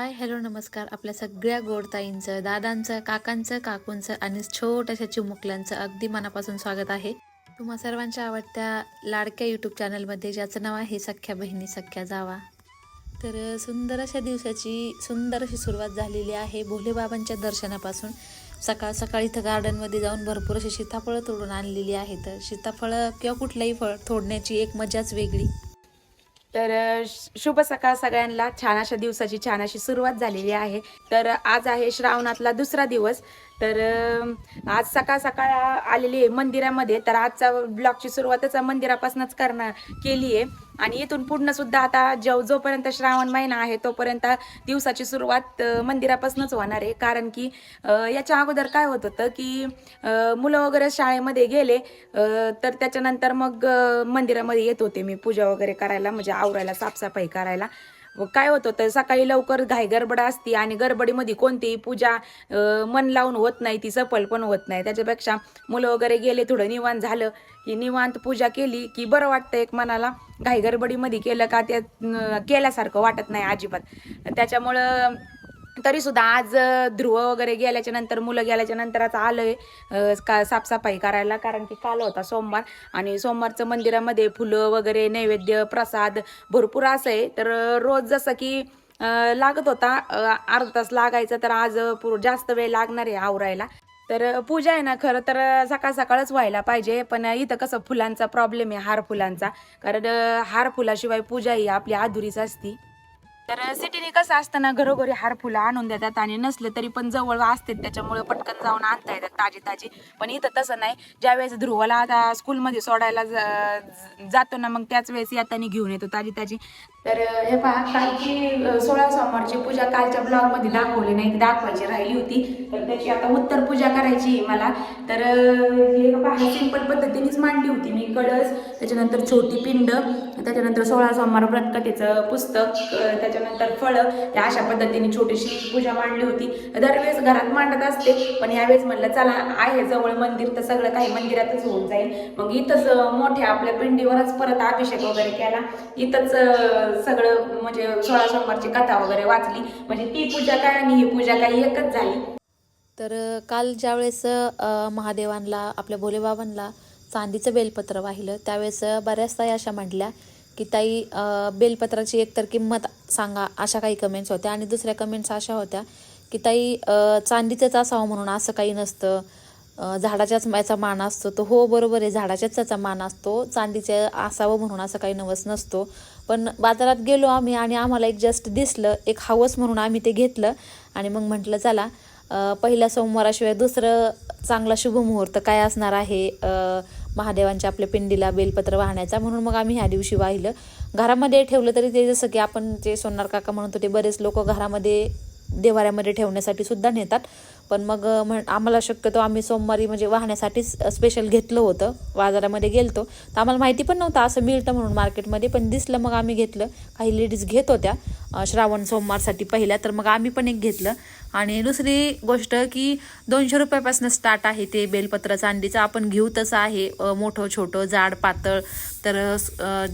Hi hello नमस्कार. आपल्या सगळ्या गोडताईंचं दादांचं काकांचं काकूंचं आणि छोट्याशा चिमुकल्यांचं अगदी मनापासून स्वागत आहे. तुम्हा सर्वांच्या आवडत्या लाडक्या यूट्यूब चॅनलमध्ये ज्याचं नाव आहे सख्या बहिणी सख्या जावा. तर सुंदर अशा दिवसाची सुंदर अशी सुरुवात झालेली आहे भोलेबाबांच्या दर्शनापासून. सकाळ सकाळी इथं गार्डनमध्ये जाऊन भरपूर अशी सीताफळं तोडून आणलेली आहेत. सीताफळं किंवा कुठलंही फळ तोडण्याची एक मजाच वेगळी. तर श- शुभ सकाळ सगळ्यांना. छान अशा दिवसाची छान अशी सुरुवात झालेली आहे. तर आज आहे श्रावणातला दुसरा दिवस. तर आज सकाळ सकाळ आलेली आहे मंदिरामध्ये. तर आजचा ब्लॉगची सुरुवातच मंदिरापासूनच करणार केली आहे. आणि इथून पूर्ण सुद्धा आता जो जोपर्यंत श्रावण महिना आहे तोपर्यंत दिवसाची सुरुवात मंदिरापासूनच होणार आहे. कारण की याच्या अगोदर काय होत होतं की मुलं वगैरे शाळेमध्ये गेले तर त्याच्यानंतर मग मंदिरामध्ये येत होते मी पूजा वगैरे करायला म्हणजे आवरायला साफसफाई करायला. काय होतं तर सकाळी लवकर घाई गडबड असती आणि गडबडीमध्ये कोणतीही पूजा मन लावून होत नाही ती सफल पण होत नाही. त्याच्यापेक्षा मुलं वगैरे गेले थोडं निवांत झालं की निवांत पूजा केली की बरं वाटतं एक मनाला घाई गडबडीमध्ये केलं का ते केल्यासारखं वाटत नाही अजिबात. त्याच्यामुळं तरी सुद्धा आज ध्रुव वगैरे गेल्याच्यानंतर मुलं गेल्याच्यानंतर आता का साफसफाई करायला. कारण की काल होता सोमवार आणि सोमवारचं मंदिरामध्ये फुलं वगैरे नैवेद्य प्रसाद भरपूर असं आहे. तर रोज जसं की लागत होता अर्धा तास लागायचा तर आज पूर जास्त वेळ लागणार आहे आवरायला. तर पूजा आहे ना खरं तर सकाळ सकाळच व्हायला पाहिजे. पण इथं कसं फुलांचा प्रॉब्लेम आहे हार फुलांचा. कारण हार फुलाशिवाय पूजा ही आपली अधुरीच असती. तर सिटीने कसं असतं ना घरोघरी हार फुलं आणून देतात आणि नसले तरी पण जवळ असते त्याच्यामुळे पटकन जाऊन आणता येतात ताजी ताजी पण इथं तसं नाही. ज्या वेळेस ध्रुवाला आता स्कूलमध्ये सोडायला जातो ना मग त्याच वेळेस येताना घेऊन येतो ताजी ताजी तर हे पहा कालची सोळा सोमवारची पूजा कालच्या ब्लॉगमध्ये दाखवली नाही ती दाखवायची राहिली होती. तर त्याची आता उत्तर पूजा करायची आहे मला. तर हे पहा सिंपल पद्धतीनेच मांडली होती मी कळस त्याच्यानंतर छोटी पिंड त्याच्यानंतर सोळा सोमवार व्रतकथेचं पुस्तक त्याच्यानंतर फळं त्या अशा पद्धतीने छोटीशी पूजा मांडली होती. दरवेळेस घरात मांडत असते पण यावेळेस म्हणलं चला आहे जवळ मंदिर तर सगळं काही मंदिरातच होऊन जाईल. मग इथंच मोठ्या आपल्या पिंडीवरच परत अभिषेक वगैरे केला. इथंच सगळं म्हणजे सोळा सोमवारची कथा वगैरे वाचली. म्हणजे ती पूजा काय आणि ही पूजा काय एकच झाली. तर काल ज्यावेळेस महादेवांना आपल्या भोलेबाबांना चांदीचं बेलपत्र वाहिलं त्यावेळेस बऱ्याच ताई अशा म्हटल्या की ताई बेलपत्राची एकतर किंमत सांगा अशा काही कमेंट्स होत्या. आणि दुसऱ्या कमेंट्स अशा होत्या की ताई चांदीचंच असावं म्हणून असं काही नसतं. झाडाच्याच याचा मान असतो. तो हो बरोबर आहे. झाडाच्याच त्याचा मान असतो. चांदीचे असावं म्हणून असं काही नवस नसतो. पण बाजारात गेलो आम्ही आणि आम्हाला एक जस्ट दिसलं एक हवस म्हणून आम्ही ते घेतलं. आणि मग म्हटलं चला पहिल्या सोमवाराशिवाय दुसरं चांगला शुभमुहूर्त काय असणार आहे? महादेवांच्या आपल्या पिंडीला बेलपत्र वाहण्याचा. म्हणून मग आम्ही ह्या दिवशी वाहिलं. घरामध्ये ठेवलं तरी ते जसं की आपण ते सोनार काका म्हणतो ते बरेच लोक घरामध्ये देवाऱ्यामध्ये ठेवण्यासाठी सुद्धा नेतात. पण मग म्हण आम्हाला शक्यतो आम्ही सोमवारी म्हणजे वाहण्यासाठीच स्पेशल घेतलं होतं. बाजारामध्ये गेलतो. तर आम्हाला माहिती पण नव्हतं असं मिळतं म्हणून मार्केटमध्ये पण दिसलं मग आम्ही घेतलं. काही लेडीज घेत होत्या श्रावण सोमवारसाठी पहिल्या तर मग आम्ही पण एक घेतलं. आणि दुसरी गोष्ट की दोनशे रुपयापासून स्टार्ट आहे ते बेलपत्र चांदीचं. आपण घेऊ तसं आहे मोठं छोटं जाड पातळ. तर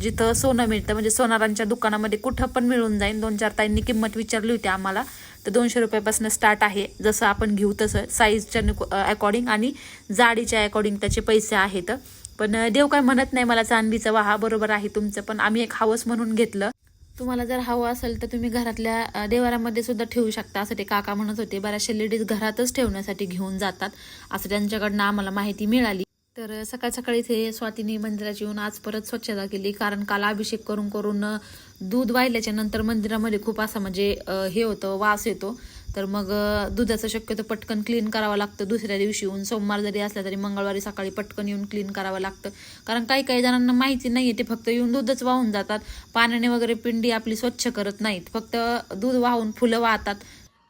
जिथं सोनं मिळतं म्हणजे सोनारांच्या दुकानामध्ये कुठं पण मिळून जाईल दोन चार ताईंनी किंमत विचारली होती आम्हाला. तर दोनशे रुपयापासून स्टार्ट आहे. जसं आपण घेऊ तसं साईजच्या अकॉर्डिंग आणि जाडीच्या अकॉर्डिंग त्याचे पैसे आहेत. पण देव काय म्हणत नाही मला चांदीचा. वाहा बरोबर आहे तुमचं पण आम्ही एक हवस म्हणून घेतलं. तुम्हाला जर हवं असेल तर तुम्ही घरातल्या देवारामध्ये सुद्धा ठेवू शकता. असं ते काका म्हणत होते. बऱ्याचशा लेडीज घरातच ठेवण्यासाठी घेऊन जातात. असं त्यांच्याकडनं आम्हाला माहिती मिळाली. तर सकाळ सकाळी ते स्वातीने मंदिराची येऊन आज परत स्वच्छता केली. कारण काल अभिषेक करून करून दूध वाहिल्याच्या नंतर मंदिरामध्ये खूप असा म्हणजे हे होतं वास येतो. तर मग दुधाचं शक्यतो पटकन क्लीन करावं लागतं. दुसऱ्या दिवशी येऊन सोमवार जरी असला तरी मंगळवारी सकाळी पटकन येऊन क्लीन करावं लागतं. कारण काही काही जणांना माहिती नाही आहे ते फक्त येऊन दूधच वाहून जातात. पाण्याने वगैरे पिंडी आपली स्वच्छ करत नाहीत. फक्त दूध वाहून फुलं वाहतात.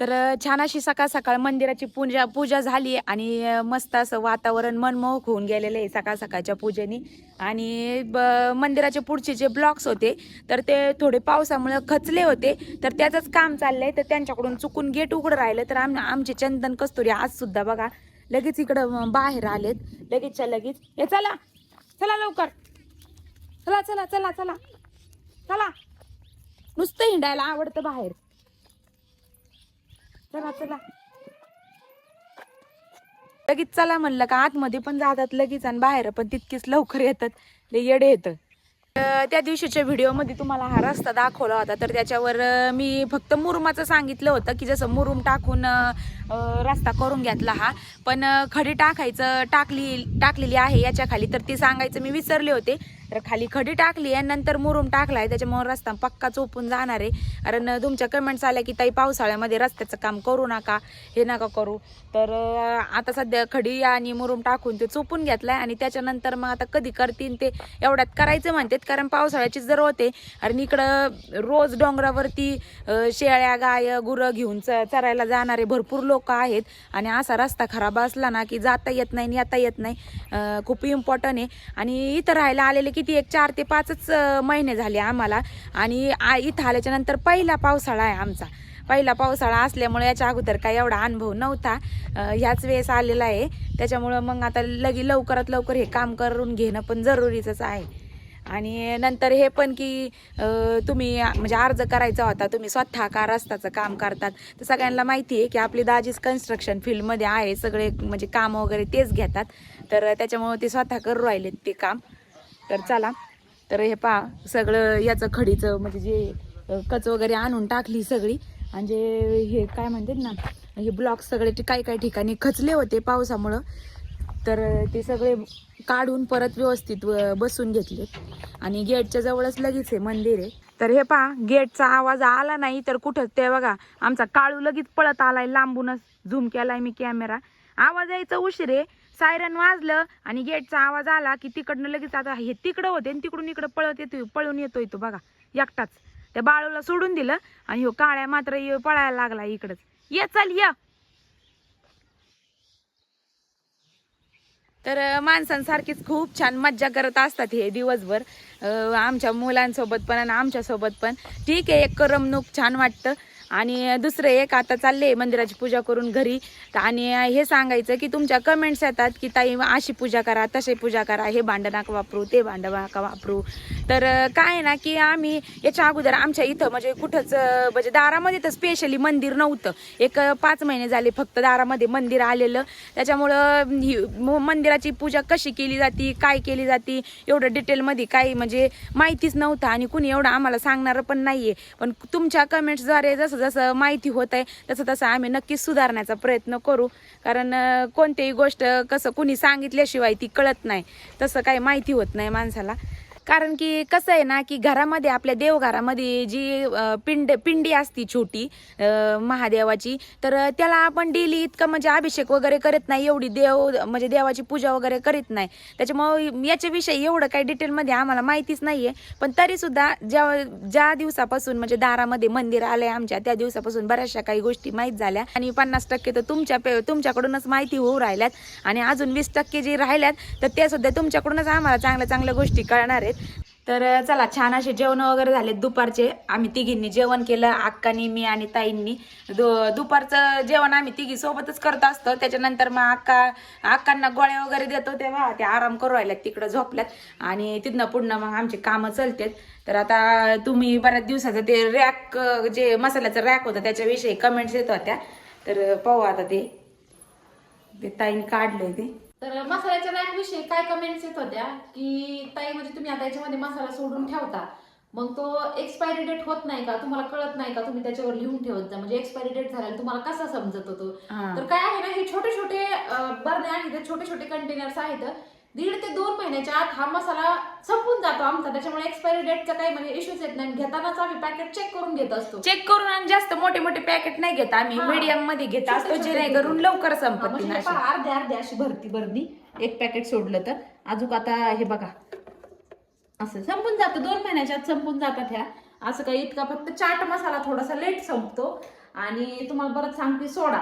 तर छान अशी सकाळ सकाळ मंदिराची पूजा पूजा झाली आणि मस्त असं वातावरण मनमोहक होऊन गेलेलं आहे सकाळ सकाळच्या पूजेनी. आणि ब- मंदिराचे पुढचे जे ब्लॉक्स होते तर ते थोडे पावसामुळे खचले होते. तर त्याचंच काम चाललंय तर त्यांच्याकडून चुकून गेट उघडं राहिलं. तर आम आमचे चंदन कस्तुरी आज सुद्धा बघा लगेच इकडं बाहेर आलेत. लगेचच्या लगेच हे चला चला लवकर. चला चला चला चला. चला. नुसतं हिंडायला आवडतं बाहेर. चला चला. लगेच चला म्हणलं का आतमध्ये पण जातात लगेच आणि बाहेर पण तितकीच लवकर येतात. ले येडे येतं. त्या दिवशीच्या व्हिडिओमध्ये तुम्हाला हा रस्ता दाखवला होता तर त्याच्यावर मी फक्त मुरुमाचं सांगितलं होतं की जसं मुरुम टाकून रस्ता करून घेतला हा. पण खडी टाकायचं टाकली टाकलेली आहे याच्या खाली तर ते सांगायचं मी विसरले होते. तर खाली खडी टाकली आहे नंतर मुरुम टाकला आहे त्याच्यामुळे रस्ता पक्का चोपून जाणार आहे. कारण तुमच्या कमेंट्स आल्या की ताई पावसाळ्यामध्ये रस्त्याचं काम करू नका हे नका करू. तर आता सध्या खडी आणि मुरुम टाकून ते चोपून घेतलाय आणि त्याच्यानंतर मग आता कधी करतील ते एवढ्यात करायचं म्हणतात कारण पावसाळ्याची जर होते आणि इकडं रोज डोंगरावरती शेळ्या गाय गुरं घेऊन च चरायला जाणारे भरपूर लोक आहेत. आणि असा रस्ता खराब असला ना की जाता येत नाही येता येत नाही खूप इम्पॉर्टंट आहे. आणि इथं राहायला आलेले किती एक चार ते पाचच महिने झाले आम्हाला. आणि इथं आल्याच्यानंतर पहिला पावसाळा आहे आमचा. पहिला पावसाळा असल्यामुळे याच्या अगोदर काही एवढा अनुभव नव्हता. ह्याच वेळेस आलेला आहे. त्याच्यामुळं मग आता लगे लवकरात लवकर हे काम करून घेणं पण जरुरीचंच आहे. आणि नंतर हे पण की तुम्ही म्हणजे अर्ज करायचा होता तुम्ही स्वतः का रस्त्याचं काम करतात? तर सगळ्यांना माहिती आहे की आपली दाजीच कन्स्ट्रक्शन फील्डमध्ये आहे. सगळे म्हणजे काम वगैरे तेच घेतात. तर त्याच्यामुळे ते स्वतः करू राहिलेत ते काम. तर चला. तर हे पहा सगळं याचं खडीचं म्हणजे जे कच वगैरे आणून टाकली सगळी. आणि जे हे काय म्हणतात ना हे ब्लॉक सगळे ते काही काही ठिकाणी खचले होते पावसामुळं. तर ते सगळे काढून परत व्यवस्थित व- बसून घेतले. आणि गेटच्या जवळच लगेच आहे मंदिर आहे. तर हे पहा गेटचा आवाज आला नाही तर कुठं ते बघा आमचा काळू लगेच पळत आलाय लांबूनच. झूम केलाय मी कॅमेरा आवाज यायचा उशीर आहे. सायरन वाजलं आणि गेटचा आवाज आला की तिकडनं लगेच आता हे तिकडं होते आणि तिकडून इकडं पळत येतोय पळून येतोय तो बघा एकटाच. त्या बाळूला सोडून दिलं आणि हो काळ्या मात्र पळायला लागला इकडंच. ये चल ये. तर माणसांसारखीच खूप छान मज्जा करत असतात हे दिवसभर. अं, आमच्या मुलांसोबत पण आणि आमच्यासोबत पण. ठीक आहे एक करमणूक छान वाटतं. आणि दुसरं एक आता चालले मंदिराची पूजा करून घरी. तर आणि हे सांगायचं की तुमच्या कमेंट्स येतात की ताई अशी पूजा करा तशी पूजा करा हे भांडं नाका वापरू ते भांडं नाका वापरू. तर काय आहे ना की आम्ही याच्या अगोदर आमच्या इथं म्हणजे कुठंच म्हणजे दारामध्ये तर स्पेशली मंदिर नव्हतं. एक पाच महिने झाले फक्त दारामध्ये मंदिर आलेलं. त्याच्यामुळं ही मंदिराची पूजा कशी केली जाते काय केली जाते एवढं डिटेलमध्ये काही म्हणजे माहितीच नव्हतं आणि कुणी एवढं आम्हाला सांगणारं पण नाही आहे पण तुमच्या कमेंट्सद्वारे जसं जसं माहिती होत आहे तसं तसं आम्ही नक्कीच सुधारण्याचा प्रयत्न करू. कारण कोणतीही गोष्ट कसं कुणी सांगितल्याशिवाय ती कळत नाही. तसं काही माहिती होत नाही माणसाला. कारण की कसं आहे ना की घरामध्ये आपल्या देवघरामध्ये जी पिंड पिंडी असती छोटी महादेवाची तर त्याला आपण डेली इतकं म्हणजे अभिषेक वगैरे करत नाही एवढी देव म्हणजे देवाची पूजा वगैरे करीत नाही. त्याच्यामुळं याच्याविषयी एवढं काही डिटेलमध्ये आम्हाला माहितीच नाही आहे पण तरीसुद्धा ज्या ज्या दिवसापासून म्हणजे दारामध्ये मंदिर आलंय आमच्या त्या दिवसापासून बऱ्याचशा काही गोष्टी माहीत झाल्या. आणि पन्नास टक्के तर तुमच्या पे- तुमच्याकडूनच माहिती होऊ राहिल्यात. आणि अजून वीस टक्के जे राहिल्यात तर त्या सुद्धा तुमच्याकडूनच आम्हाला चांगल्या चांगल्या गोष्टी कळणार आहेत. तर चला छान असे जेवण वगैरे झालेत दुपारचे. आम्ही तिघींनी जेवण केलं अक्कानी मी आणि ताईंनी. दु दुपारचं जेवण आम्ही तिघी सोबतच करत असतो. त्याच्यानंतर मग अक्का अक्कांना गोळ्या वगैरे देतो तेव्हा ते आराम करू राहिल्यात तिकडं झोपल्यात. आणि तिथनं पुढनं मग आमची कामं चलतात. तर आता तुम्ही बऱ्याच दिवसाचं ते रॅक जे मसाल्याचं रॅक होतं त्याच्याविषयी कमेंट्स येत होत्या. तर पाहू आता ते. ते ताईने काढलंय ते. तर मसाल्याच्या रॅक विषयी काय कमेंट्स येत होत्या? की ताई म्हणजे तुम्ही आता याच्यामध्ये मसाला सोडून ठेवता. मग तो एक्सपायरी डेट होत नाही का? तुम्हाला कळत नाही का? तुम्ही त्याच्यावर लिहून ठेवत जा. म्हणजे एक्सपायरी डेट झाल्याला तुम्हाला कसा समजत होतो. तर काय आहे ना हे छोटे छोटे अं, बरण्या आहेत. छोटे छोटे कंटेनर्स आहेत. दीड ते दोन महिन्याच्या आत हा मसाला संपून जातो आमचा. त्याच्यामुळे एक्सपायरी डेटचा काही म्हणजे इश्यूज येत नाही. घेतानाच आम्ही पॅकेट चेक करून घेत असतो. चेक करून आणि जास्त मोठे मोठे पॅकेट नाही घेत आम्ही. हा. मीडियममध्ये घेत छोटे असतो छोटे जेणेकरून लवकर हा, संपत म्हणजे हे पहा, अर्धे अर्धे अशी भरती भरती एक पॅकेट सोडलं तर. अजून आता हे बघा. असं संपून जातं. दोन महिन्याच्या आत संपून जातात ह्या. असं काही इतका फक्त चाट मसाला थोडासा लेट संपतो. आणि तुम्हाला परत सांगते सोडा.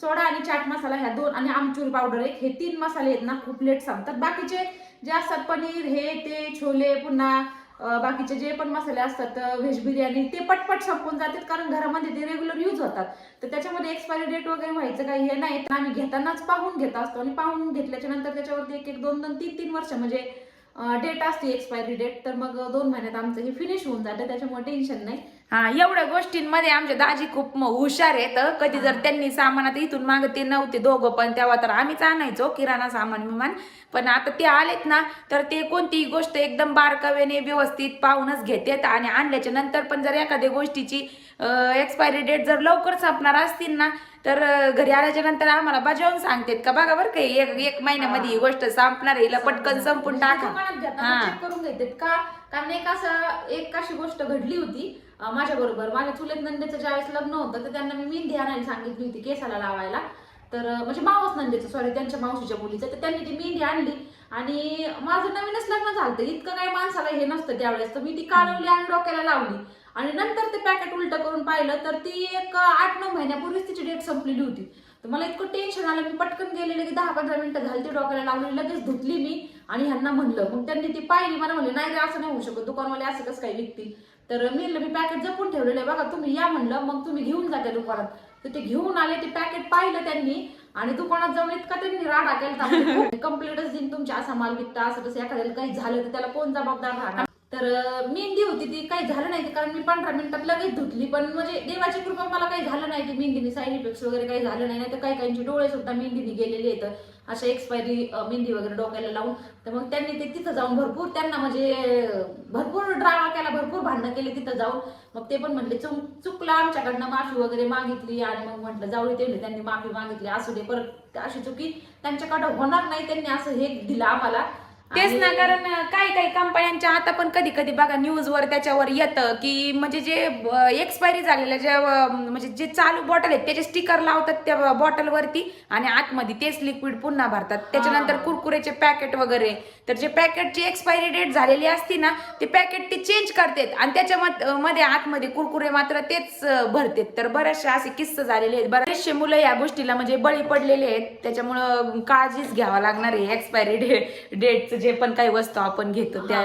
सोडा आणि चाट मसाला ह्या दोन आणि आमचूर पावडर एक. हे तीन मसाले आहेत ना खूप लेट संपतात. बाकीचे जे असतात पनीर हे ते छोले पुन्हा बाकीचे जे पण मसाले असतात व्हेज बिर्याणी ते पटपट संपून जातात कारण घरामध्ये ते रेग्युलर यूज होतात. तर त्याच्यामध्ये एक्सपायरी डेट वगैरे व्हायचं काही हे नाही. तर आम्ही घेतानाच पाहून घेत असतो आणि पाहून घेतल्याच्या नंतर त्याच्यावरती एक एक दोन दोन तीन तीन वर्ष म्हणजे डेट असते एक्सपायरी डेट तर मग दोन महिन्यात आमचं हे फिनिश होऊन जातं. त्याच्यामुळे टेन्शन नाही. हा एवढ्या गोष्टींमध्ये आमच्या दाजी खूप हुशार आहेत. कधी जर त्यांनी सामान आता इथून मागे ते नव्हते दोघं पण तेव्हा तर आम्हीच आणायचो किराणा सामान विमान पण आता ते आलेत ना तर ते कोणतीही गोष्ट एकदम बारकावेने व्यवस्थित पाहूनच घेतात आणि आणल्याच्या नंतर पण जर एखाद्या गोष्टीची एक्सपायरी डेट जर लवकर संपणार असतील ना तर घरी आल्याच्यानंतर आम्हाला बजावून सांगतात का बघा बरं का एक एक महिन्यामध्ये ही गोष्ट संपणार आहे, हिला पटकन संपून टाका. करून घेतात का? कारण एक असं एक अशी गोष्ट घडली होती माझ्या बरोबर माझ्या चुलत नंदेचं ज्यावेळेस लग्न होतं तर त्यांना मी मेहंदी आणायला सांगितली होती केसाला लावायला. तर म्हणजे मावस नंदेचं सॉरी त्यांच्या मावशीच्या मुलीचं. तर त्यांनी ती मेहंदी आणली आणि माझं नवीनच लग्न झालं इतकं काही माणसाला हे नसतं त्यावेळेस. तर मी ती कालवली आणि डोक्याला लावली. आणि नंतर ते पॅकेट उलट करून पाहिलं तर ती एक आठ नऊ महिन्यापूर्वीच तिची डेट संपलेली होती. तर मला इतकं टेन्शन आलं मी पटकन गेलेले की दहा पंधरा मिनिटं झाली ती डोक्याला लावली लगेच धुतली मी आणि ह्यांना म्हणलं. मग त्यांनी ती पाहिली मला म्हणले नाही रे असं नाही होऊ शकत दुकानवाले असं कसं काही विकतील? तर मी मी पॅकेट जपून ठेवलेलं आहे बघा तुम्ही या म्हणलं मग तुम्ही घेऊन जा त्या दुकानात. तर ते घेऊन आले ते पॅकेट पाहिलं त्यांनी आणि दुकानात जाऊन इतका त्यांनी राडा केला कंप्लेंटच म्हणजे देईन तुमच्या असा माल विकता असं तसं एखाद्याला काही झालं तर त्याला कोण जबाबदार राहणार? तर मेहंदी होती ती काही झालं नाही ते कारण मी पंधरा मिनिटात लगेच धुतली. पण म्हणजे देवाची कृपा मला काही झालं नाही ती मेहंदीने साईड इफेक्ट्स वगैरे काही झालं नाही. तर काही काहींचे डोळे सुद्धा मेहंदीने गेलेले आहेत. अशा एक्सपायरी मेहंदी वगैरे डोक्याला लावून. तर मग त्यांनी ते तिथं जाऊन भरपूर त्यांना म्हणजे भरपूर ड्रामा केला भरपूर भांडणं केली तिथं जाऊन. मग ते पण म्हणले चुक चुकलं आमच्याकडनं माफी वगैरे मागितली आणि मग म्हटलं जाऊ दे ते त्यांनी माफी मागितली असू दे परत अशी चुकी त्यांच्याकडं होणार नाही त्यांनी असं हे दिलं आम्हाला. तेच ना कारण काही काही कंपन्यांच्या आता पण कधी कधी बघा न्यूजवर त्याच्यावर येतं की म्हणजे जे एक्सपायरी झालेल्या ज्या म्हणजे जे चालू बॉटल आहेत त्याचे स्टिकर लावतात त्या बॉटलवरती आणि आतमध्ये तेच लिक्विड पुन्हा भरतात. त्याच्यानंतर कुरकुरेचे पॅकेट वगैरे. तर जे पॅकेटची एक्सपायरी डेट झालेली असती ना ते पॅकेट ते चेंज करतात. आणि त्याच्या मत- मध्ये आतमध्ये कुरकुरे मात्र तेच भरतात. तर बरेचसे असे किस्से झालेले आहेत. बरेचसे मुलं या गोष्टीला म्हणजे बळी पडलेले आहेत. त्याच्यामुळं काळजीच घ्यावा लागणार आहे एक्सपायरी डेट डेटचं जे पण काही वस्तू आपण घेतो त्या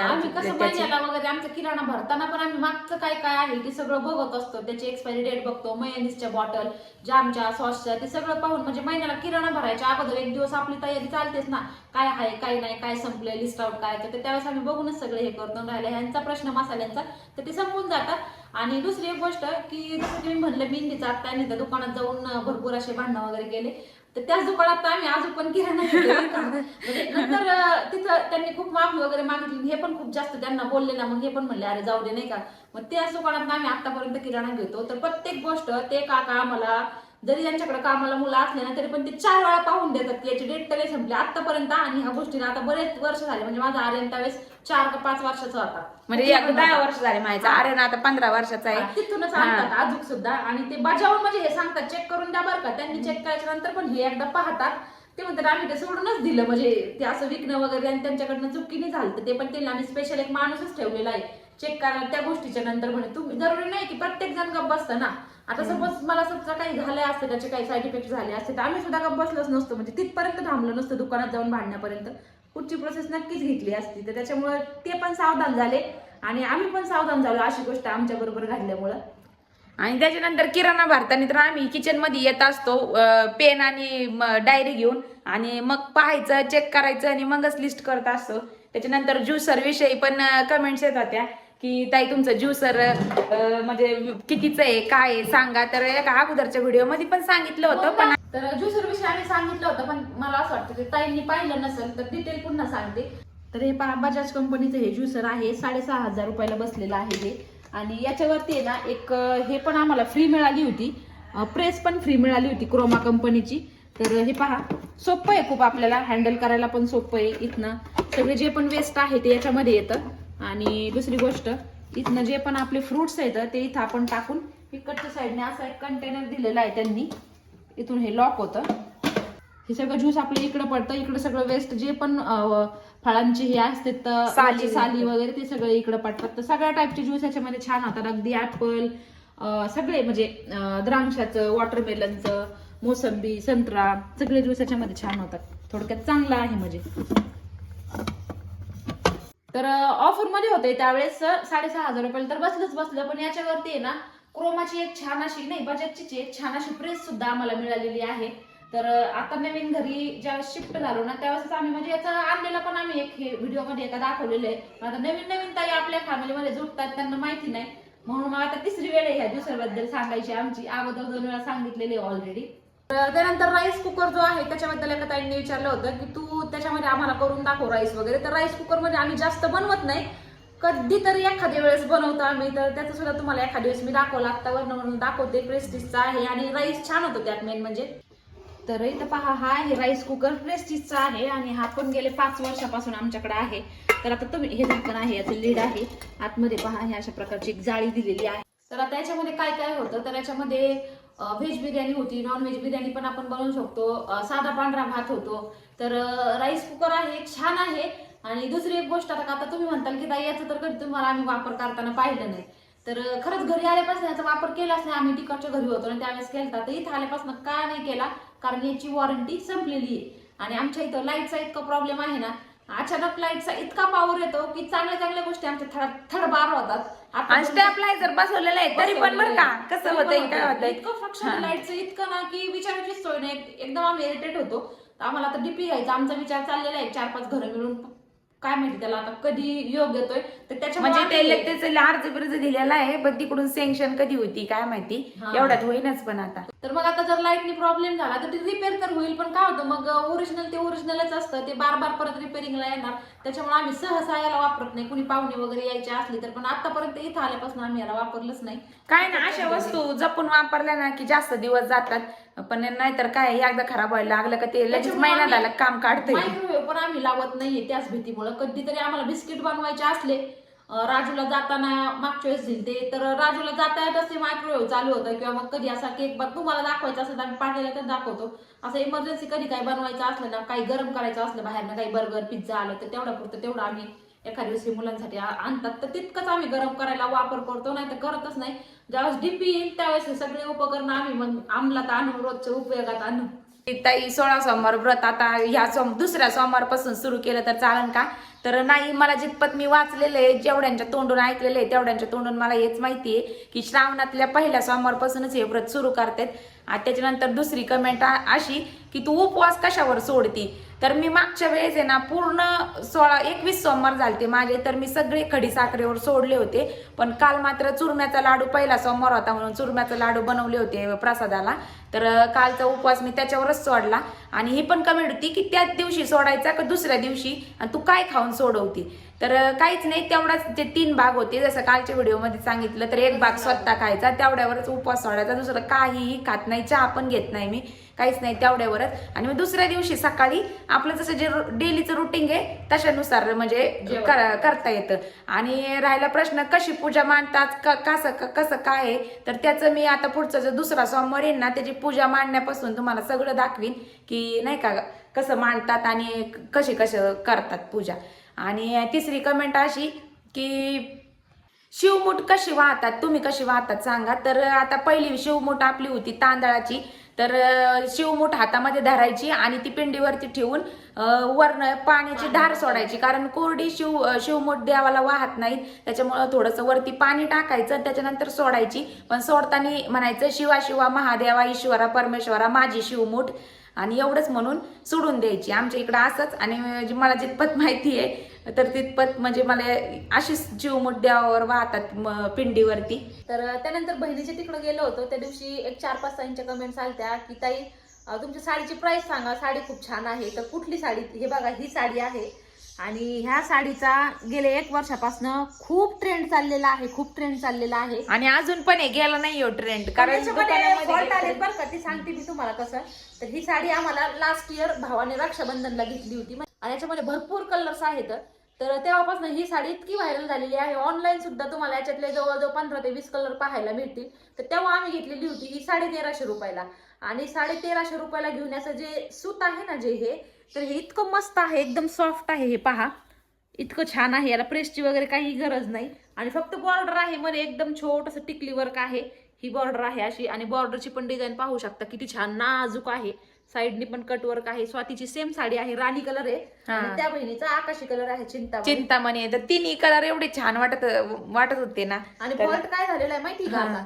वगैरे आमचा किराणा भरताना पण आम्ही मागचं काय काय आहे ते सगळं बघत असतो. त्याची एक्सपायरी डेट बघतो मयोनीसच्या बॉटल जामच्या सॉसच्या ते सगळं पाहून म्हणजे महिन्याला किराणा भरायच्या अगोदर एक दिवस आपली तयारी चालतेच ना. काय आहे काय नाही काय संपलंय लिस्ट आउट काय तर त्यावेळेस आम्ही बघूनच सगळे हे करतो. राहिले ह्यांचा प्रश्न मसाल्यांचा तर ते संपून जातात आणि दुसरी एक गोष्ट की जसं तुम्ही म्हणलं मेहंदीचा आता त्यांनी त्या दुकानात जाऊन भरपूर असे भांडणं वगैरे केले. तर त्याच दुकानात आम्ही अजून पण किराणा म्हणजे नंतर तिथं त्यांनी खूप माफी वगैरे मागितली हे पण खूप जास्त त्यांना बोलले ना मग हे पण म्हणले अरे जाऊ दे नाही का? मग त्याच दुकानात आम्ही आतापर्यंत किराणा घेतो. तर प्रत्येक गोष्ट ते काका आम्हाला जरी त्यांच्याकडे कामाला मुलं असले ना तरी पण ते चार वेळा पाहून देतात याची डेट तरी संपली. आतापर्यंत आणि ह्या गोष्टीला आता बरेच वर्ष झाले. म्हणजे माझा आर्यन त्यावेळेस चार का पाच वर्षाचा होता. म्हणजे एक दहा वर्ष झाले माझ्या अरे ना आता पंधरा वर्षाचा आहे. तिथूनच. आणतात अजून सुद्धा. आणि ते बजावून म्हणजे हे सांगतात चेक करून द्या बरं का. त्यांनी चेक करायच्या नंतर पण हे एकदा पाहतात. ते म्हणतात आम्ही ते सोडूनच दिलं. म्हणजे ते असं विकणं वगैरे आणि त्यांच्याकडनं चुकीने झालं. ते पण त्यांनी आम्ही स्पेशल एक माणूसच ठेवलेला आहे. चेक करायला त्या गोष्टीच्या नंतर म्हणे तुम्ही जरुरी नाही की प्रत्येक जण गप्प बसतं ना. आता सपोज मला समजा काही झाले असते त्याचे काही साईड इफेक्ट झाले असते तर आम्ही सुद्धा गप्प बसलोच नसतो. म्हणजे तिथपर्यंत थांबलो नसतं दुकानात जाऊन भांडण्यापर्यंत. पुढची प्रोसेस नक्कीच घेतली असती. तर त्याच्यामुळे ते पण सावधान झाले आणि आम्ही पण सावधान झालो अशी गोष्ट आमच्या बरोबर घडल्यामुळं. आणि त्याच्यानंतर किराणा भरताना तर आम्ही किचनमध्ये येत असतो पेन आणि डायरी घेऊन. आणि मग पाहायचं चेक करायचं आणि मगच लिस्ट करत असतो. त्याच्यानंतर ज्युसर विषयी पण कमेंट्स येत होत्या. की ताई तुमचं ज्युसर म्हणजे कितीचं आहे काय आहे सांगा. तर एका अगोदरच्या व्हिडिओमध्ये पण सांगितलं होतं पण तर ज्युसर विषयी आम्ही सांगितलं होतं पण मला असं वाटतं की ताईंनी पाहिलं नसेल तर डिटेल पुन्हा सांगते. तर हे पहा बजाज कंपनीचं हे ज्युसर आहे साडेसहा हजार रुपयाला बसलेलं आहे हे. आणि याच्यावरती आहे ना एक हे पण आम्हाला फ्री मिळाली होती. प्रेस पण फ्री मिळाली होती क्रोमा कंपनीची तर हे पहा सोपं आहे खूप आपल्याला हँडल करायला पण सोपं आहे इथनं. सगळे जे पण वेस्ट आहे ते याच्यामध्ये येतं. आणि दुसरी गोष्ट इथनं जे पण आपले फ्रुट्स आहेत ते इथं आपण टाकून इकडच्या साईडने असा एक कंटेनर दिलेला आहे त्यांनी. इथून हे लॉक होतं. हे सगळं ज्यूस आपल्या इकडं पडतं. इकडं सगळं वेस्ट जे पण फळांची हे असते तर साली वरची साली वगैरे ते सगळे इकडं पडतात. तर सगळ्या टाईपचे ज्यूस याच्यामध्ये छान होतात. अगदी ऍपल सगळे म्हणजे द्राक्षाचं वॉटरमेलनचं मोसंबी संत्रा सगळे ज्यूस याच्यामध्ये छान होतात. थोडक्यात चांगलं आहे म्हणजे. तर ऑफरमध्ये होते त्यावेळेस साडेसहा हजार रुपयाला तर बसलंच बसलं. पण याच्यावरती आहे ना क्रोमाची एक छान अशी नाही बजाजची एक छान अशी प्रेस सुद्धा आम्हाला मिळालेली आहे. तर आता नवीन घरी ज्यावेळेस शिफ्ट झालो ना त्यावेळेस आम्ही म्हणजे याचा आणलेला पण आम्ही एक हे व्हिडिओमध्ये एका दाखवलेलं आहे. आता नवीन नवीन ताई आपल्या फॅमिलीमध्ये जुटतात त्यांना माहिती नाही. म्हणून मला आता तिसरी वेळ आहे ह्या ज्युसरबद्दल सांगायची आमची. अगोदर दोन वेळा सांगितलेली ऑलरेडी त्यानंतर राईस कुकर जो आहे त्याच्याबद्दल एका ताईंनी विचारलं होतं की तू त्याच्यामध्ये आम्हाला करून दाखव राईस वगैरे. तर राईस कुकरमध्ये आम्ही जास्त बनवत नाही. कधीतरी एखाद्या वेळेस बनवतो आम्ही. तर त्याचं सुद्धा तुम्हाला एखाद्या वेळेस मी दाखवलं. आता म्हणून दाखवते. प्रेस्टिजचा आहे आणि राईस छान होतो त्यात मेन म्हणजे. तर इथं पहा हा आहे राईस कुकर प्रेस्टिजचा आहे आणि हा पण गेले पाच वर्षापासून आमच्याकडे आहे. तर आता तुम्ही हे झाकण आहे याचं लीड आहे. आतमध्ये पहा हे अशा प्रकारची एक जाळी दिलेली आहे. तर आता याच्यामध्ये काय काय होतं? तर याच्यामध्ये व्हेज बिर्याणी होती नॉन व्हेज बिर्याणी पण आपण बनवू शकतो. साधा पांढरा भात होतो. तर राईस कुकर आहे छान आहे. आणि दुसरी एक गोष्ट आता आता तुम्ही म्हणताल की ताई याचा तर कधी तुम्हाला आम्ही वापर करताना पाहिलं नाही. तर खरंच घरी आल्यापासून याचा वापर केलाच नाही. आम्ही तिकडच्या घरी होतो आणि त्यावेळेस केला तर इथं आल्यापासून का नाही केला? कारण याची वॉरंटी संपलेली आहे. आणि आमच्या इथं लाईटचा इतका प्रॉब्लेम आहे ना अचानक लाईटचा इतका पॉवर येतो की चांगल्या चांगल्या गोष्टी आमच्या थड थडबार होतात. आणि आपण- स्टॅपलायझर बसवलेलं आहे तरी पण बरं का? कसं होतंय काय होतंय. इतकं फंक्शन लाईटचं इतकं ना की विचारायचीच सोय नाही. एकदम आम्ही इरिटेट होतो. आम्हाला आता डीपी घ्यायचा आमचा विचार चाललेला आहे. चार पाच घरं मिळून काय माहिती त्याला आता कधी योग येतोय? तर त्याच्यामुळे म्हणजे ते त्याचं अर्ज बिर्ज दिलेला आहे पण तिकडून सेंक्शन कधी होती काय माहिती? हा. एवढ्यात होईनच पण आता. तर मग आता जर लाईटनी प्रॉब्लेम झाला तर ते रिपेअर तर होईल पण काय होतं मग ओरिजिनल ते ओरिजिनलच असतं ते बार बार परत रिपेअरिंगला येणार. त्याच्यामुळे आम्ही सहसा याला वापरत नाही. कुणी पाहुणे वगैरे यायचे असले तर पण आतापर्यंत इथं आल्यापासून आम्ही याला वापरलंच नाही. काय ना अशा वस्तू जपून वापरल्या ना की जास्त दिवस जातात. पण नाहीतर काय एकदा खराब व्हायला लागलं का ते लगेच त्याच्यामुळे महिना आम्ही- झाला काम काढतंय. मायक्रोवेव्ह पण आम्ही लावत नाहीये त्याच भीतीमुळे. कधीतरी आम्हाला बिस्किट बनवायचे असले अं, राजूला जाताना मागच्या वेळेस दिलते तर राजूला जाता येतच ते मायक्रोवेव्ह चालू होतं किंवा मग कधी असा केक बन तुम्हाला दाखवायचा असेल तर आम्ही पाठवला तर दाखवतो. असं इमर्जन्सी कधी काही बनवायचं असलं ना काही गरम करायचं असलं बाहेरनं काही बर्गर पिझ्झा आलं तर तेवढं पुरतं तेवढं आम्ही एखाद्या दिवशी मुलांसाठी आणतात तर तितकंच आम्ही गरम करायला वापर करतो नाही तर करतच नाही. ज्यावेळेस डीपी येईल त्यावेळेस सगळे उपकरण आम्ही मग अंमलात आणू रोजच्या उपयोगात आणू. ताई सोळा सोमवार व्रत आता ह्या सोम दुसऱ्या सोमवारपासून सुरू केलं तर चालेल का? तर नाही मला जितपत मी वाचलेलं आहे जेवढ्यांच्या तोंडून ऐकलेलं आहे तेवढ्यांच्या तोंडून मला हेच माहिती आहे की श्रावणातल्या पहिल्या सोमवारपासूनच हे व्रत सुरू करतात. आणि त्याच्यानंतर दुसरी कमेंट अशी की तू उपवास कशावर सोडती? तर मी मागच्या वेळेस आहे ना पूर्ण सोळा एकवीस सोमवार झालते माझे तर मी सगळे खडी साखरेवर सोडले होते. पण काल मात्र चुरम्याचा लाडू पहिला सोमवार होता म्हणून चुरम्याचा लाडू बनवले होते प्रसादाला. तर कालचा उपवास मी त्याच्यावरच सोडला. आणि ही पण कमेंट होती की त्याच दिवशी सोडायचा का दुसऱ्या दिवशी? आणि तू काय खाऊन सोडवती? तर काहीच नाही तेवढाच ते तीन भाग होते जसं कालच्या व्हिडिओमध्ये सांगितलं तर एक भाग स्वतः खायचा तेवढ्यावरच उपवास सोडायचा दुसरं काहीही खात नाही चहा पण घेत नाही मी काहीच नाही तेवढ्यावरच. आणि मग दुसऱ्या दिवशी सकाळी आपलं जसं जे डेलीचं रुटीन आहे तशानुसार म्हणजे. कर- करता येतं. आणि राहिला प्रश्न कशी पूजा मांडतात कसं कसं काय आहे? तर त्याचं मी आता पुढचा जो दुसरा सोमवार येईल ना त्याची पूजा मांडण्यापासून तुम्हाला सगळं दाखवीन की नाही का कसं मांडतात आणि कशी कसं करतात पूजा. आणि तिसरी कमेंट अशी की शिवमूठ कशी वाहतात तुम्ही कशी वाहतात सांगा. तर आता पहिली शिवमूठ आपली होती तांदळाची. तर शिवमूठ हातामध्ये धरायची आणि ती पिंडीवरती ठेवून वरण पाण्याची धार सोडायची. कारण कोरडी शिव शिवमूठ देवाला वाहत नाहीत त्याच्यामुळं थोडंसं वरती पाणी टाकायचं त्याच्यानंतर सोडायची. पण सोडताना म्हणायचं शिवा शिवा महादेवा ईश्वरा परमेश्वरा माझी शिवमूठ. आणि एवढंच म्हणून सोडून द्यायची. आमच्या इकडं असंच आणि म्हणजे मला जितपत माहिती आहे तर तितपत म्हणजे मला अशीच जीव मुद्द्यावर वाहतात पिंडीवरती. तर त्यानंतर बहिणीच्या तिकडं गेलो होतो त्या दिवशी एक चार पाच ताईंच्या कमेंट्स आलत्या की ताई तुमच्या साडीची प्राईस सांगा. साडी खूप छान आहे. तर कुठली साडी? हे बघा ही साडी आहे. आणि ह्या साडीचा गेले एक वर्षापासून खूप ट्रेंड चाललेला आहे खूप ट्रेंड चाललेला आहे. आणि अजून पण हे गेला नाही हो ट्रेंड कारण आले दुकानामध्ये बरं का ती सांगते मी तुम्हाला कसं. तर ही साडी आम्हाला लास्ट इयर भावाने रक्षाबंधनला घेतली होती. आणि याच्यामध्ये भरपूर कलर्स आहेत. तर तेव्हापासून ही साडी इतकी व्हायरल झालेली आहे. ऑनलाईन सुद्धा तुम्हाला याच्यातले जवळजवळ पंधरा ते वीस कलर पाहायला मिळतील. तर तेव्हा आम्ही घेतलेली होती ही साडे तेराशे रुपयाला. आणि साडे तेराशे रुपयाला घेण्याचं जे सूत आहे ना जे हे तर हे इतकं मस्त आहे एकदम सॉफ्ट आहे हे पहा. इतकं छान आहे याला प्रेसची वगैरे काही गरज नाही. आणि फक्त बॉर्डर आहे मध्ये एकदम छोटस टिकली वर्क आहे. ही बॉर्डर आहे अशी आणि बॉर्डरची पण डिझाईन पाहू शकता किती छान नाजूक आहे. साईडनी पण कट वर्क आहे. स्वातीची सेम साडी आहे राणी कलर आहे. आणि त्या बहिणीचा आकाशी कलर आहे चिंता चिंतामणी आहे. तर तिन्ही कलर एवढे छान वाटत वाटत होते ना. आणि फॉल्ट काय झालेला आहे माहिती का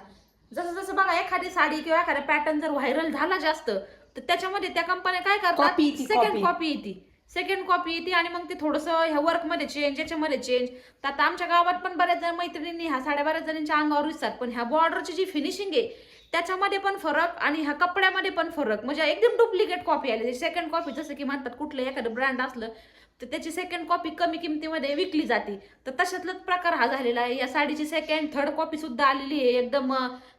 जसं जसं बघा एखादी साडी किंवा एखादा पॅटर्न जर व्हायरल झाला जास्त तर त्याच्यामध्ये त्या कंपन्या काय करतात? Copy येते, सेकंड copy. कॉपी येते. सेकंड कॉपी येते आणि मग ते थोडंसं ह्या वर्कमध्ये चेंज याच्यामध्ये चेंज तर आता आमच्या गावात पण बऱ्याच जण मैत्रिणींनी ह्या साड्या बऱ्याच जणांच्या अंगावर दिसतात पण ह्या बॉर्डरची जी फिनिशिंग आहे त्याच्यामध्ये पण फरक आणि ह्या कपड्यामध्ये पण फरक. म्हणजे एकदम डुप्लिकेट कॉपी आली. सेकंड कॉपी जसं की म्हणतात कुठलं एखादं ब्रँड असलं तर त्याची सेकंड कॉपी कमी किमतीमध्ये विकली जाते. तर तशातलाच प्रकार हा झालेला आहे. या साडीची सेकंड थर्ड कॉपी सुद्धा आलेली आहे. एकदम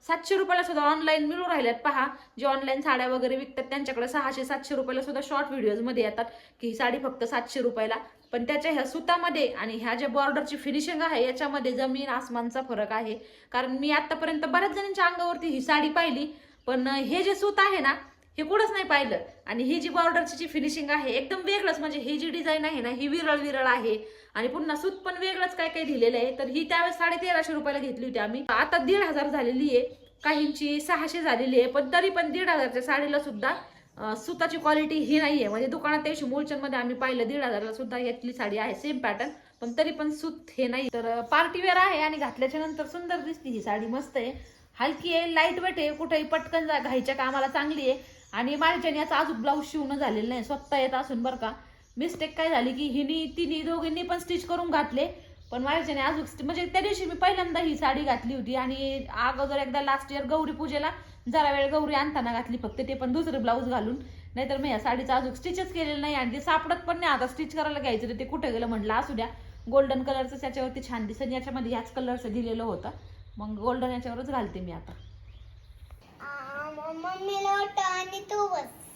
सातशे रुपयाला सुद्धा ऑनलाईन मिळू राहिल्यात. पहा जे ऑनलाईन साड्या वगैरे विकतात त्यांच्याकडे सहाशे सातशे रुपयाला सुद्धा शॉर्ट व्हिडिओजमध्ये येतात की ही साडी फक्त सातशे रुपयाला. पण त्याच्या ह्या सुतामध्ये आणि ह्या ज्या बॉर्डरची फिनिशिंग आहे याच्यामध्ये जमीन आसमानचा फरक आहे. कारण मी आतापर्यंत बऱ्याच जणांच्या अंगावरती ही साडी पाहिली पण हे जे सूत आहे ना हे कुठंच नाही पाहिलं. आणि ही जी बॉर्डरची जी फिनिशिंग आहे एकदम वेगळंच. म्हणजे ही जी डिझाईन आहे ना ही विरळ विरळ आहे. आणि पुन्हा सूत पण वेगळंच काय काय दिलेलं आहे. तर ही त्यावेळेस साडे तेराशे रुपयाला घेतली होती आम्ही. आता दीड हजार झालेली आहे. काहींची सहाशे झालेली आहे. पण तरी पण दीड हजारच्या साडीला सुद्धा सुताची क्वालिटी ही नाही आहे म्हणजे दुकानात त्याशी मध्ये आम्ही पाहिलं दीड हजारला सुद्धा यातली साडी आहे सेम पॅटर्न पण तरी पण सूत हे नाही. तर पार्टी वेअर आहे आणि घातल्याच्या नंतर सुंदर दिसते ही साडी मस्त आहे. हलकी आहे लाइट वेट आहे कुठेही पटकन जा घाईच्या कामाला चांगली आहे. आणि माझ्याने याचा अजून ब्लाऊज शिवणं झालेलं नाही स्वतः येत असून बरं का. मिस्टेक काय झाली की हिनी तिन्ही दोघींनी पण स्टिच करून घातले. पण माझ्याने अजून म्हणजे त्या दिवशी मी पहिल्यांदा ही साडी घातली होती. आणि अगोदर एकदा लास्ट इयर गौरी पूजेला जरा वेळ गौरी आणताना घातली फक्त ते पण दुसरं ब्लाऊज घालून. नाहीतर मी या साडीचं अजून स्टिचच केलेलं नाही आणि ते सापडत पण नाही. आता स्टिच करायला घ्यायचं तर ते कुठे गेलं म्हटलं असू द्या. गोल्डन कलरचं त्याच्यावरती छान दिसत याच्यामध्ये ह्याच कलरचं दिलेलं होतं. मग गोल्डन याच्यावरच घालते मी आता.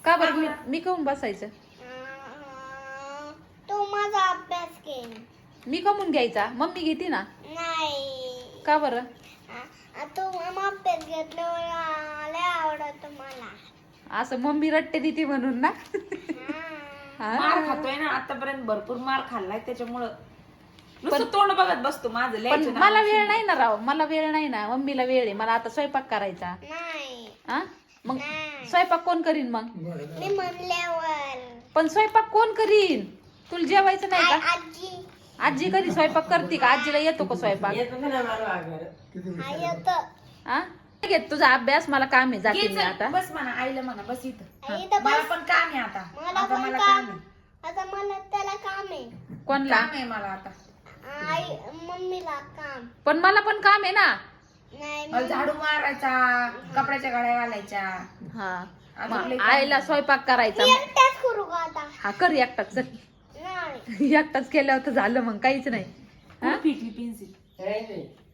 का बरं? मी मी काहून बसायचं? तू माझा अभ्यास घे मी कमून घ्यायचा? मम्मी घेते ना? नाही. का बरं? तू अभ्यास घेतल्यावर आ, लय आवडत मला असं मम्मी रट्टे देते म्हणून ना. मार खातोय ना आतापर्यंत भरपूर मार खाल्लाय त्याच्यामुळं. नुसतं तोंड बघत बसतो माझं पण लिहायचं ना. मला वेळ नाही ना राव मला वेळ नाही ना मम्मीला वेळ आहे मला आता स्वयंपाक करायचा. नाही. हा? मग. स्वयंपाक कोण करीन मग? मी म्हणल्यावर. पण स्वयंपाक कोण करीन? तुला जेवायचं नाही का? आजी. आजी कधी स्वयंपाक करते का? आजीला येतो का स्वयंपाक? हा येतं. हा? घेत तुझा अभ्यास? मला काम आहे जाते घे मी चल, आता. बस म्हणा आईला म्हणा बस इथं. आई मला बस. पण काम आहे आता. मला आता पण मला काम काम आहे. आता मला त्याला काम आहे. कोणला? काम आहे मला आता. आई मम्मीला काम. पण मला पण काम आहे ना. नाही मला झाडू मारायचा कपड्याच्या गाड्या घालायच्या. हा. अजून मग लय काम आईला स्वयंपाक करायचा मी एकटाच करू का आता? हा कर एकटाच चल. नाही. एकटाच केल्यावर तर झालं मग काहीच नाही. हा? खूप फिटली पेन्सिल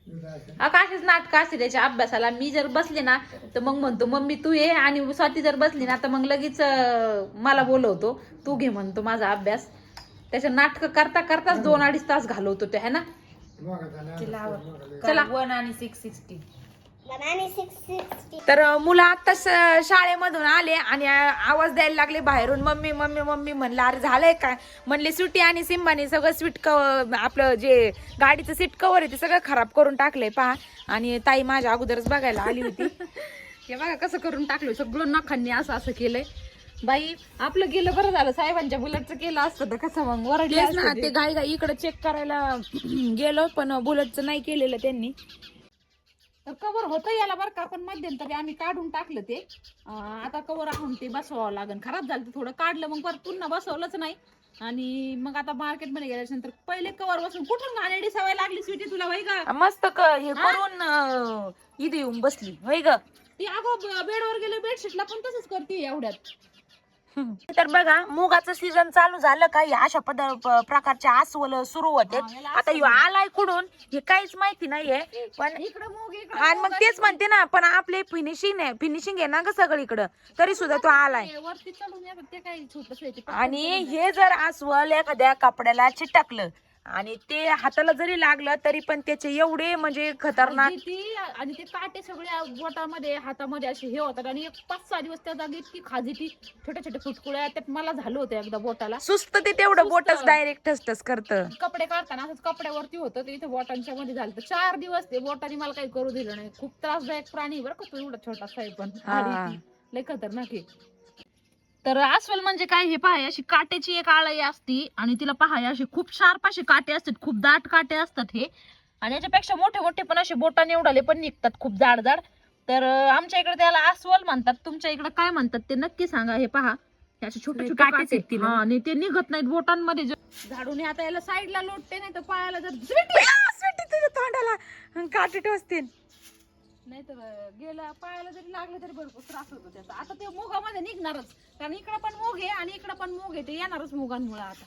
अशीच नाटकं असते त्याच्या अभ्यासाला. मी जर बसले ना तर मग म्हणतो मम्मी तू ये आणि स्वाती जर बसली ना तर मग लगेच मला बोलवतो. तू घे म्हणतो माझा अभ्यास. त्याच्या नाटकं करता करताच दोन अडीच तास घालवतो ते है ना? चला वन आणि सिक्स सिक्स्टी. तर मुलं आत्ताच अं, शाळेमधून आले आणि आवाज द्यायला लागले बाहेरून. मम्मी मम्मी मम्मी म्हणलं. अरे झालंय काय म्हणले सुटी आणि सिंबाने सगळं स्वीट कवर आपलं जे गाडीचं सीट कवर आहे ते सगळं खराब करून टाकलंय पहा. आणि ताई माझ्या अगोदरच बघायला आली होती. हे बघा कसं करून टाकलं सगळं नखांनी असं असं केलंय. बाई आपलं गेलं बरं झालं. साहेबांच्या बुलेटचं केलं असतं तर कसं मग? वरडले ना असते ते घाई घाई इकडे चेक करायला गेलो पण बुलेटचं नाही केलेलं त्यांनी. तर कवर होतं याला बरं का पण मध्यंतरी आम्ही काढून टाकलं ते. आता कवर आणून ते बसवावं लागेल खराब झालं थोडं काढलं मग परत पुन्हा बसवलंच नाही. आणि मग आता मार्केटमध्ये गेल्यानंतर पहिले कवर बसून कुठून घाणेरडी सवय लागली स्वीटी तुला वय का मस्त क- हे करून अं, इथे येऊन बसली होय ग? ती अगो बेडवर गेले बेडशीटला पण तसंच करते एवढ्यात. तर बघा मुगाचं सीझन चालू झालं का या अशा पद प्रकारच्या आसवल सुरू होते. आता ह्यो आलाय कुठून हे काहीच माहिती नाहीये पण इकडं मूग इकडं आणि मग तेच म्हणते ना पण आपले फिनिशिंग आहे फिनिशिंग आहे ना ग सगळीकडं तरी सुद्धा तो आलाय. आणि हे जर अस्वल एखाद्या कपड्याला चिटकलं आणि ते हाताला जरी लागलं तरी पण त्याचे एवढे म्हणजे खतरनाक जी ती आणि ते काटे सगळे बोटामध्ये हातामध्ये असे हे होतात. आणि एक पाच सहा दिवस त्या जागी इतकी खाजी ती छोट्या छोट्या फुटकुळ्या त्यात मला झालं होतं एकदा बोटाला. सुस्त ते तेवढं सुस्त. बोटच डायरेक्ट ठसठस करत. कपडे काढताना असंच कपड्यावरती होतं ते इथे बोटांच्या मध्ये झालं तर चार दिवस ते बोटाने मला काही करू दिलं नाही. खूप त्रासदायक प्राणी आहे बरं का तो एवढा छोटासा आहे पण हा. आणि ती. लय खतरनाक आहे. तर अस्वल म्हणजे काय हे पहा अशी काट्याची एक आळई असती आणि तिला पहा असे खूप शार्प असे काटे असतात खूप दाट काटे असतात हे. आणि याच्यापेक्षा मोठे मोठे पण असे बोटाने एवढाले पण निघतात खूप जाड जाड. तर आमच्या इकडे त्याला अस्वल म्हणतात. तुमच्या इकडे काय म्हणतात ते नक्की सांगा हे पहा. असे छोटे छोटे काटे. आहेत. हा आणि ते निघत नाहीत बोटांमध्ये. झाडूने आता याला साईडला लोटते नाही तर पायाला जर तोंडाला. काटे टोचतील. नाही तर गेला पायाला जरी लागलं तरी भरपूर त्रास होतो त्याचा आता ते मुगामध्ये निघणारच कारण इकडं पण मूग आहे आणि इकडं पण मूग आहे ते येणारच मुगांमुळे आता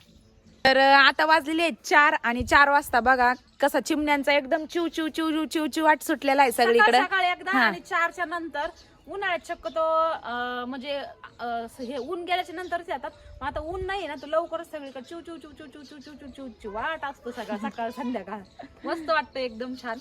तर आता वाजलेले आहेत चार आणि चार वाजता बघा कसा चिमण्यांचा एकदम चिव चिव चिव चिव चिव चिव वाट सुटलेला आहे सगळीकडे सकाळ- सकाळी एकदा हा. आणि चारच्या नंतर उन्हाळ्यात शक्यतो अं, म्हणजे अं, हे ऊन गेल्याच्या नंतरच येतात पण आता ऊन नाही ना तर लवकरच सगळीकडे चिव चिव चिव चिव चिव चिव चिव चिव चिव चिव वाट असतो सकाळ सकाळ संध्याकाळ मस्त वाटतं एकदम छान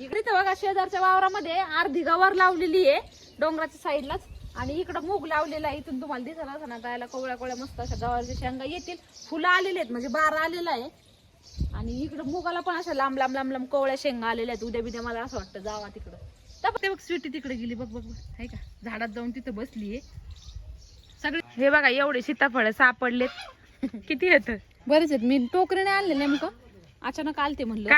इकडे तर बघा शेजारच्या वावरामध्ये अर्धी गवार लावलेली आहे डोंगराच्या साईडलाच. आणि इकडं मूग लावलेला आहे इथून तुम्हाला दिसत असं ना गायला कोवळ्या कोवळ्या मस्त अशा गवारच्या शेंगा येतील. फुलं आलेले आहेत म्हणजे बारा आलेला आहे. आणि इकडं मुगाला पण अशा लांब लांब लांब लांब कोवळ्या शेंगा आलेल्या आहेत उद्या बिद्या मला असं वाटतं जावा तिकडं. तर ते बघ स्वीटी तिकडे गेली बघ बघ आहे का? झाडात जाऊन तिथं बसलीये सगळे हे बघा एवढे सीताफळ सापडलेत. किती येत बरेच आहेत. मी टोकरीने आणले नेमकं. अचानक आलते म्हणलं.